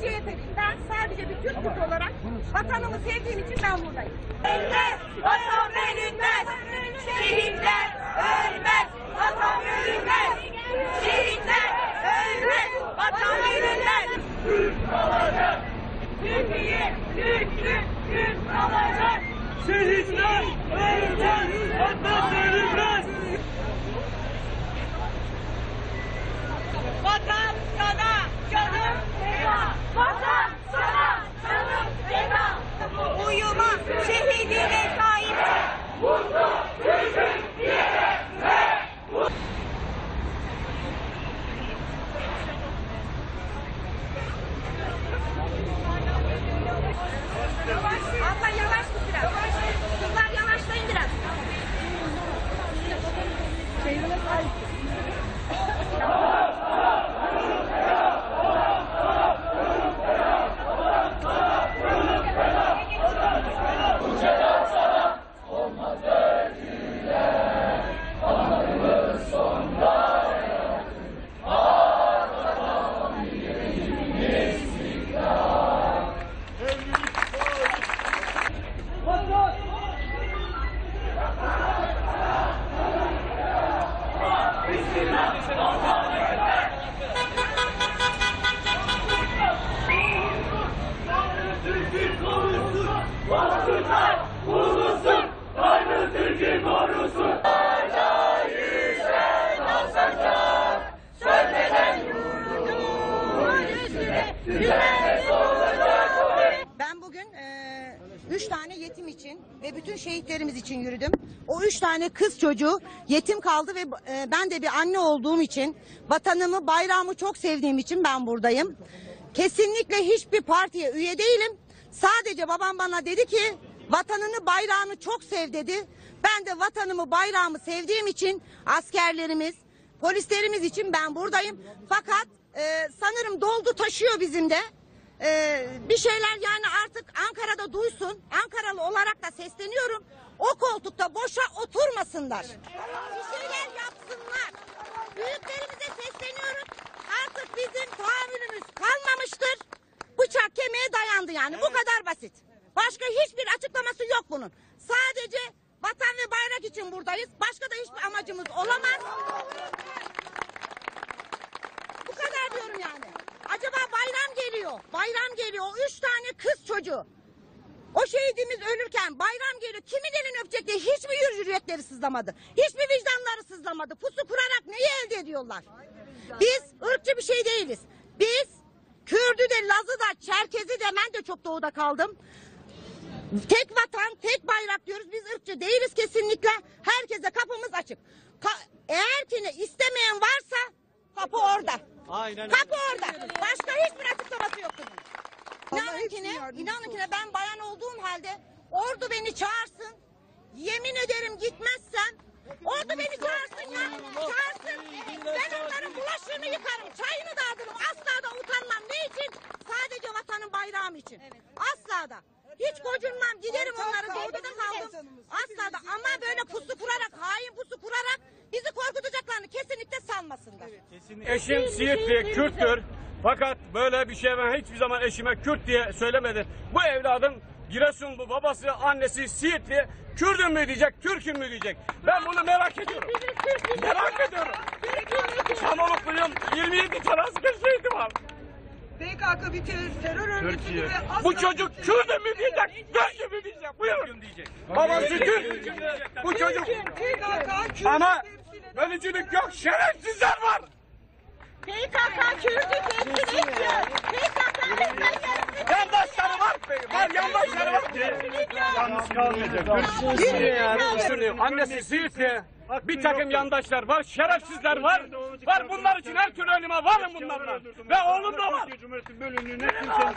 CHP değil. Ben sadece bir Türk kızı olarak vatanımı sevdiğim için ben buradayım. Ölmez, vatan bölünmez. Şehitler ölmez, vatan bölünmez. Şehitler ölmez, vatan bölünmez. Türk kalacak. Türkiye, Türk, Türk, Türk kalacak. Şehitler ölmez, vatan bölünmez. Vatan Abla yavaş tut biraz. Kızlar yavaşlayın biraz. Türk'ü korusun, vatandaş korusun, aynı Türk'ü korusun. Ben bugün eee, üç tane yetim için ve bütün şehitlerimiz için yürüdüm. O üç tane kız çocuğu yetim kaldı ve eee, ben de bir anne olduğum için vatanımı, bayrağımı çok sevdiğim için ben buradayım. Kesinlikle hiçbir partiye üye değilim. Sadece babam bana dedi ki vatanını, bayrağını çok sev dedi. Ben de vatanımı, bayrağımı sevdiğim için askerlerimiz, polislerimiz için ben buradayım. Fakat eee, sanırım doldu taşıyor bizim de. Ee, bir şeyler yani artık Ankara'da duysun. Ankaralı olarak da sesleniyorum. O koltukta boşa oturmasınlar. Bir şeyler yapsınlar. Büyüklerimize sesleniyorum. Artık bizim tahammülümüz kalmamıştır. Bıçak kemiğe dayandı yani. Bu kadar basit. Başka hiçbir açıklaması yok bunun. Sadece vatan ve bayrak için buradayız. Başka da hiçbir amacımız olamaz. Bu kadar diyorum yani. Acaba bayram geliyor. Bayram geliyor. O üç tane kız çocuğu. O şehidimiz ölürken bayram geliyor. Kimin elini öpecek diye hiç mi yürekleri sızlamadı? Hiç mi vicdanları sızlamadı? Pusu kurarak neyi elde ediyorlar? Biz ırkçı bir şey değiliz. Biz Kürdü de, Lazı da, Çerkezi de ben de çok doğuda kaldım. Tek vatan, tek bayrak diyoruz. Biz ırkçı değiliz kesinlikle. Herkese kapımız açık. Ka- eğer ki ne istemeyen varsa kapı orada. Aynen Kapı orada. Başka hiçbir açıklaması yok bunun. İnanın ki ne? İnanın ki ne? Ben bayan olduğum halde ordu beni çağırsın. Yemin ederim gitmezsem ordu beni çağırsın ya. Çağırsın. Ben onların bulaşığını yıkarım. Çayını dağıtırım. Asla da utanmam. Ne için? Sadece vatanın bayrağım için. Asla da. Hiç gocunmam. Giderim onları. Doğuda da kaldım. Asla da. Ama böyle pusu kurarak, hain pusu kurarak bizi korkutacaklarını kesinlikle sanmasınlar. Eşim Siirtli, Kürttür. Fakat böyle bir şey ben hiçbir zaman eşime Kürt diye söylemedim. Bu evladım Giresunlu, babası, annesi Siirtli. Kürdüm mü diyecek, Türk'üm mü diyecek. Ben bunu merak ediyorum. Merak ediyorum. Çamolukluyum, 27 tane asker şehidi var. PKK bir ter- terör örgütü ve asla Bu çocuk Kürdüm mü diyecek, Türk'üm mü diyecek. Buyurun. Babası Türk. Bu çocuk PKK Kürt ama bölücülük yok, şerefsizler var. PKK Kürt'ü temsil etmiyor. PKK Yandaşları var. Var yandaşları var. Yalnız kalmayacak. Annesi Siirtli. Bir takım yandaşlar var, şerefsizler var. Var bunlar için her türlü önüme varım bunlarla. Ve oğlum da var. Cumhuriyeti bölünüğüne kimsenin...